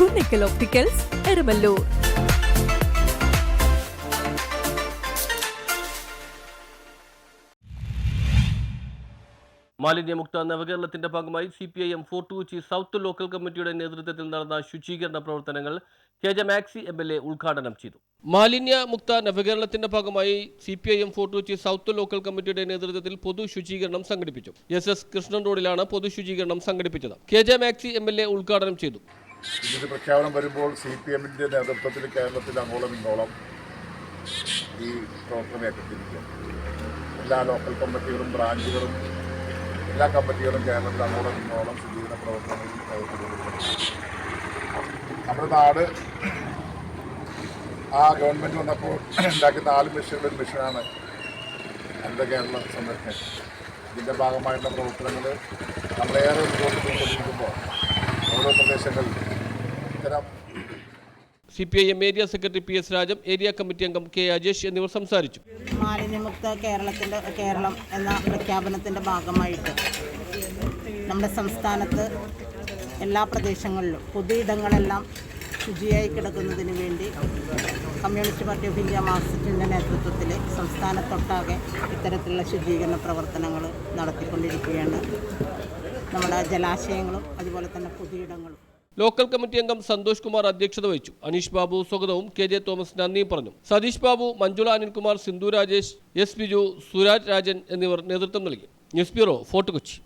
Kunnickal opticals Erumalloor മാലിന്യമുക്ത നവകേരളത്തിന്റെ ഭാഗമായി C P I M Fort Kochi south local കമ്മിറ്റിയുടെ നേതൃത്വത്തിൽ നടന്ന ശുചീകരണ പ്രവർത്തനങ്ങൾ K J Maxy M L A ഉദ്ഘാടനം ചെയ്തു. മാലിന്യമുക്ത നവകേരളത്തിന്റെ ഭാഗമായി C P I M Fort Kochi south local കമ്മിറ്റിയുടെ നേതൃത്വത്തിൽ പൊതു ശുചീകരണം സംഘടിപ്പിച്ചു. എസ് എസ് കൃഷ്ണൻ റോഡിലാണ് പൊതു ശുചീകരണം സംഘടിപ്പിച്ചത്. K J Maxy M L A ഉദ്ഘാടനം ചെയ്തു. ഇതിന്റെ പ്രഖ്യാപനം വരുമ്പോൾ സി പി എമ്മിന്റെ നേതൃത്വത്തിൽ കേരളത്തിൽ അങ്ങോളം ഇങ്ങോളം ഈ പ്രവർത്തനം ഏറ്റെടുത്തിരിക്കുക എല്ലാ ലോക്കൽ കമ്മിറ്റികളും ബ്രാഞ്ചുകളും എല്ലാ കമ്മിറ്റികളും കേരളത്തിൽ അങ്ങോളം ഇങ്ങോളം ശുചീകരണ പ്രവർത്തനങ്ങളിൽ നമ്മുടെ നാട് ആ ഗവൺമെന്റ് വന്നപ്പോൾ ഉണ്ടാക്കിയ നാല് മിഷനുകളൊരു മിഷനാണ് നമ്മുടെ കേരള സംരക്ഷണം. ഇതിന്റെ ഭാഗമായിട്ടുള്ള പ്രവർത്തനങ്ങൾ നമ്മളേറെ മുന്നോട്ട് ഓരോ പ്രദേശങ്ങളിൽ ഇത്തരം C P I M area secretary P S Rajam area committee അംഗം കെ അജേഷ് എന്നിവർ സംസാരിച്ചു. മാലിന്യമുക്ത കേരളത്തിന്റെ കേരളം എന്ന പ്രഖ്യാപനത്തിന്റെ ഭാഗമായിട്ട് നമ്മുടെ സംസ്ഥാനത്ത് എല്ലാ പ്രദേശങ്ങളിലും പൊതുയിടങ്ങളെല്ലാം ശുചിയായി കിടക്കുന്നതിന് വേണ്ടി കമ്മ്യൂണിസ്റ്റ് പാർട്ടി ഓഫ് ഇന്ത്യ മാർക്സിസ്റ്റിന്റെ നേതൃത്വത്തിൽ സംസ്ഥാനത്തൊട്ടാകെ ഇത്തരത്തിലുള്ള ശുചീകരണ പ്രവർത്തനങ്ങൾ നടത്തിക്കൊണ്ടിരിക്കുകയാണ്. നമ്മുടെ ജലാശയങ്ങളും അതുപോലെ തന്നെ പൊതുയിടങ്ങളും ലോക്കൽ കമ്മിറ്റി അംഗം സന്തോഷ് കുമാർ അധ്യക്ഷത വഹിച്ചു. അനീഷ് ബാബു സ്വാഗതവും കെ ജെ തോമസ് നന്ദിയും പറഞ്ഞു. സതീഷ് ബാബു മഞ്ജുള അനിൽകുമാർ സിന്ധു രാജേഷ് എസ് ബിജു സുരാജ് രാജൻ എന്നിവർ നേതൃത്വം നൽകി. News bureau Fort Kochi.